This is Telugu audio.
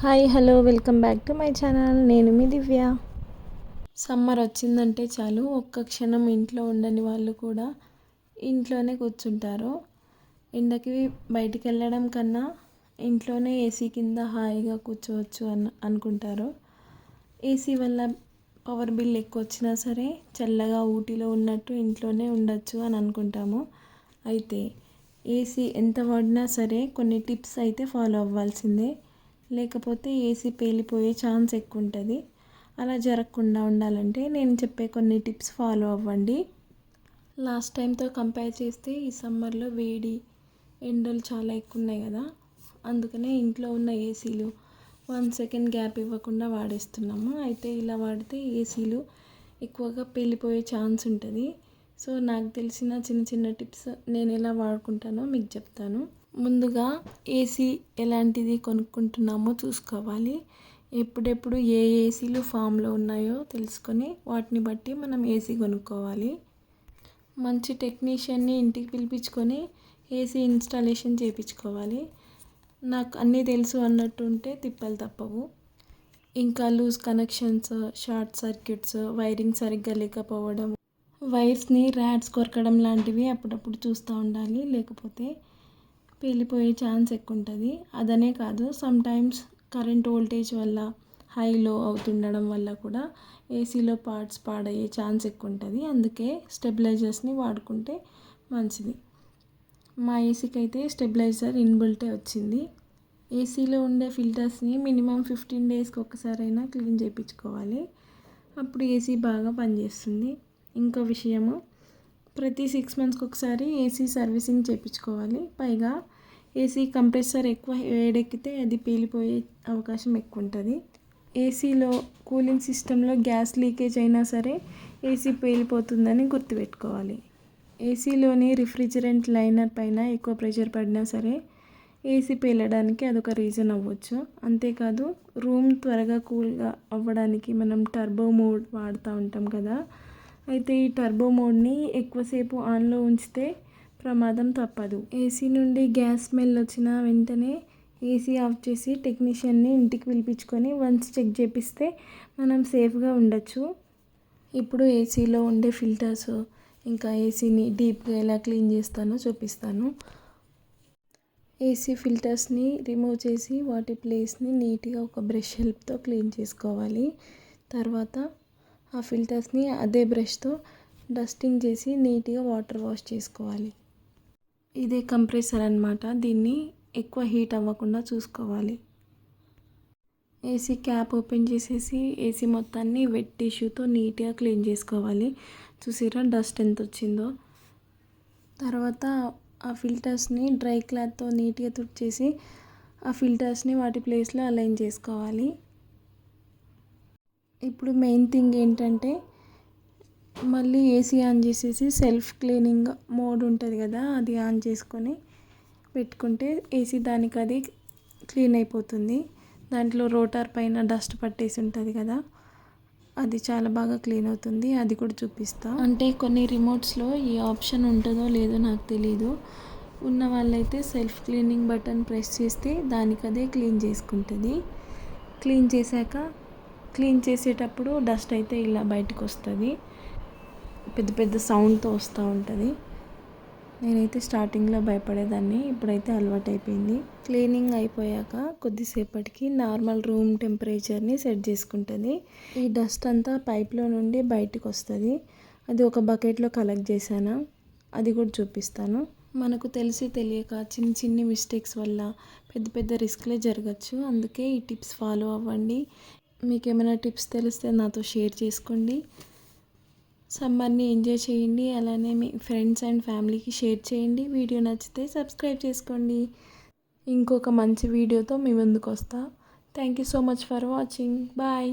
Hi hello welcome back to my channel. నేను మీ దివ్య. సమ్మర్ వచ్చిందంటే చాలు. ఒక్క క్షణం ఇంట్లో ఉండని వాళ్ళు కూడా ఇంట్లోనే కూర్చుంటారు. ఎండకి బయటికి వెళ్ళడం కన్నా ఇంట్లోనే ఏసీ కింద హాయిగా కూర్చోవచ్చు అని అనుకుంటారు. ఏసీ వల్ల పవర్ బిల్ ఎక్కువ వచ్చినా సరే చల్లగా ఊటీలో ఉన్నట్టు ఇంట్లోనే ఉండొచ్చు అని అనుకుంటాము. అయితే ఏసీ ఎంత వాడినా సరే కొన్ని టిప్స్ అయితే ఫాలో అవ్వాల్సిందే. లేకపోతే ఏసీ పేలిపోయే ఛాన్స్ ఎక్కువ ఉంటుంది అలా జరగకుండా ఉండాలంటే నేను చెప్పే కొన్ని టిప్స్ ఫాలో అవ్వండి. లాస్ట్ టైంతో కంపేర్ చేస్తే ఈ సమ్మర్లో వేడి ఎండలు చాలా ఎక్కువ ఉన్నాయి కదా. అందుకనే ఇంట్లో ఉన్న ఏసీలు వన్ సెకండ్ గ్యాప్ ఇవ్వకుండా వాడేస్తున్నాము. అయితే ఇలా వాడితే ఏసీలు ఎక్కువగా పేలిపోయే ఛాన్స్ ఉంటుంది. సో నాకు తెలిసిన చిన్న చిన్న టిప్స్ నేను ఎలా వాడుకుంటానో మీకు చెప్తాను. ముందుగా ఏసీ ఎలాంటిది కొనుక్కుంటున్నామో చూసుకోవాలి. ఎప్పుడెప్పుడు ఏ ఏసీలు ఫామ్లో ఉన్నాయో తెలుసుకొని వాటిని బట్టి మనం ఏసీ కొనుక్కోవాలి. మంచి టెక్నీషియన్ని ఇంటికి పిలిపించుకొని ఏసీ ఇన్స్టాలేషన్ చేయించుకోవాలి నాకు అన్నీ తెలుసు అన్నట్టు ఉంటే తిప్పలు తప్పవు. ఇంకా loose connections short circuits wiring సరిగ్గా లేకపోవడం వైర్స్ని ర్యాడ్స్ కొరకడం లాంటివి అప్పుడప్పుడు చూస్తూ ఉండాలి. లేకపోతే పేలిపోయే ఛాన్స్ ఎక్కువ ఉంటుంది అదనే కాదు సమ్టైమ్స్ కరెంట్ వోల్టేజ్ వల్ల హై లో అవుతుండడం వల్ల కూడా ఏసీలో పార్ట్స్ పాడయ్యే ఛాన్స్ ఎక్కువ ఉంటుంది అందుకే స్టెబిలైజర్స్ని వాడుకుంటే మంచిది. మా ఏసీకి అయితే స్టెబిలైజర్ ఇన్బుల్టే వచ్చింది. ఏసీలో ఉండే ఫిల్టర్స్ని మినిమం ఫిఫ్టీన్ డేస్కి ఒకసారైనా క్లీన్ చేయించుకోవాలి అప్పుడు ఏసీ బాగా పనిచేస్తుంది. ఇంకో విషయము ప్రతి సిక్స్ మంత్స్కి ఒకసారి ఏసీ సర్వీసింగ్ చేయించుకోవాలి పైగా ఏసీ కంప్రెసర్ ఎక్కువ వేడెక్కితే అది పేలిపోయే అవకాశం ఎక్కువ ఉంటుంది ఏసీలో కూలింగ్ సిస్టంలో గ్యాస్ లీకేజ్ అయినా సరే ఏసీ పేలిపోతుందని గుర్తుపెట్టుకోవాలి. ఏసీలోని రిఫ్రిజిరెంట్ లైనర్ పైన ఎక్కువ ప్రెషర్ పడినా సరే ఏసీ పేలడానికి అదొక రీజన్ అవ్వచ్చు. అంతేకాదు రూమ్ త్వరగా కూల్గా అవ్వడానికి మనం టర్బో మోడ్ వాడుతూ ఉంటాం కదా అయితే ఈ టర్బో మోడ్ని ఎక్కువసేపు ఆన్లో ఉంచితే ప్రమాదం తప్పదు. ఏసీ నుండి గ్యాస్ స్మెల్ వచ్చిన వెంటనే ఏసీ ఆఫ్ చేసి టెక్నీషియన్ని ఇంటికి పిలిపించుకొని వన్స్ చెక్ చేపిస్తే మనం సేఫ్గా ఉండొచ్చు. ఇప్పుడు ఏసీలో ఉండే ఫిల్టర్స్ ఇంకా ఏసీని డీప్గా ఎలా క్లీన్ చేస్తానో చూపిస్తాను. ఏసీ ఫిల్టర్స్ని రిమూవ్ చేసి వాటి ప్లేస్ని నీట్గా ఒక బ్రష్ హెల్ప్తో క్లీన్ చేసుకోవాలి. తర్వాత ఆ ఫిల్టర్స్ని అదే బ్రష్తో డస్టింగ్ చేసి నీట్గా వాటర్ వాష్ చేసుకోవాలి. ఇదే కంప్రెసర్ అనమాట దీన్ని ఎక్కువ హీట్ అవ్వకుండా చూసుకోవాలి. ఏసీ క్యాప్ ఓపెన్ చేసేసి ఏసీ మొత్తాన్ని వెట్ టిష్యూతో నీట్గా క్లీన్ చేసుకోవాలి. చూసిరా డస్ట్ ఎంత వచ్చిందో తర్వాత ఆ ఫిల్టర్స్ని డ్రై క్లాత్తో నీట్గా తుడిచేసి ఆ ఫిల్టర్స్ని వాటి ప్లేస్లో అలైన్ చేసుకోవాలి. ఇప్పుడు మెయిన్ థింగ్ ఏంటంటే మళ్ళీ ఏసీ ఆన్ చేసేసి సెల్ఫ్ క్లీనింగ్ మోడ్ ఉంటుంది కదా అది ఆన్ చేసుకొని పెట్టుకుంటే ఏసీ దానికి అది క్లీన్ అయిపోతుంది. దాంట్లో రోటార్ పైన డస్ట్ పట్టేసి ఉంటుంది కదా అది చాలా బాగా క్లీన్ అవుతుంది. అది కూడా చూపిస్తా. అంటే కొన్ని రిమోట్స్లో ఈ ఆప్షన్ ఉంటుందో లేదో నాకు తెలీదు. ఉన్న వాళ్ళైతే సెల్ఫ్ క్లీనింగ్ బటన్ ప్రెస్ చేస్తే దానికి అదే క్లీన్ చేసుకుంటుంది. క్లీన్ చేశాక క్లీన్ చేసేటప్పుడు డస్ట్ అయితే ఇలా బయటకు వస్తుంది. పెద్ద పెద్ద సౌండ్తో వస్తూ ఉంటుంది. నేనైతే స్టార్టింగ్లో భయపడేదాన్ని ఇప్పుడైతే అలవాటు అయిపోయింది క్లీనింగ్ అయిపోయాక కొద్దిసేపటికి నార్మల్ రూమ్ టెంపరేచర్ని సెట్ చేసుకుంటుంది. ఈ డస్ట్ అంతా పైప్లో నుండి బయటకు వస్తుంది. అది ఒక బకెట్లో కలెక్ట్ చేశాను? అది కూడా చూపిస్తాను. మనకు తెలిసి తెలియక చిన్న చిన్ని మిస్టేక్స్ వల్ల పెద్ద పెద్ద రిస్క్లే జరగచ్చు. అందుకే ఈ టిప్స్ ఫాలో అవ్వండి. మీకు ఏమైనా టిప్స్ తెలిస్తే నాతో షేర్ చేసుకోండి. సమ్మర్ని ఎంజాయ్ చేయండి. అలానే మీ ఫ్రెండ్స్ అండ్ ఫ్యామిలీకి షేర్ చేయండి. వీడియో నచ్చితే సబ్స్క్రైబ్ చేసుకోండి. ఇంకొక మంచి వీడియోతో మీ ముందుకు వస్తా thank you so much for watching. Bye.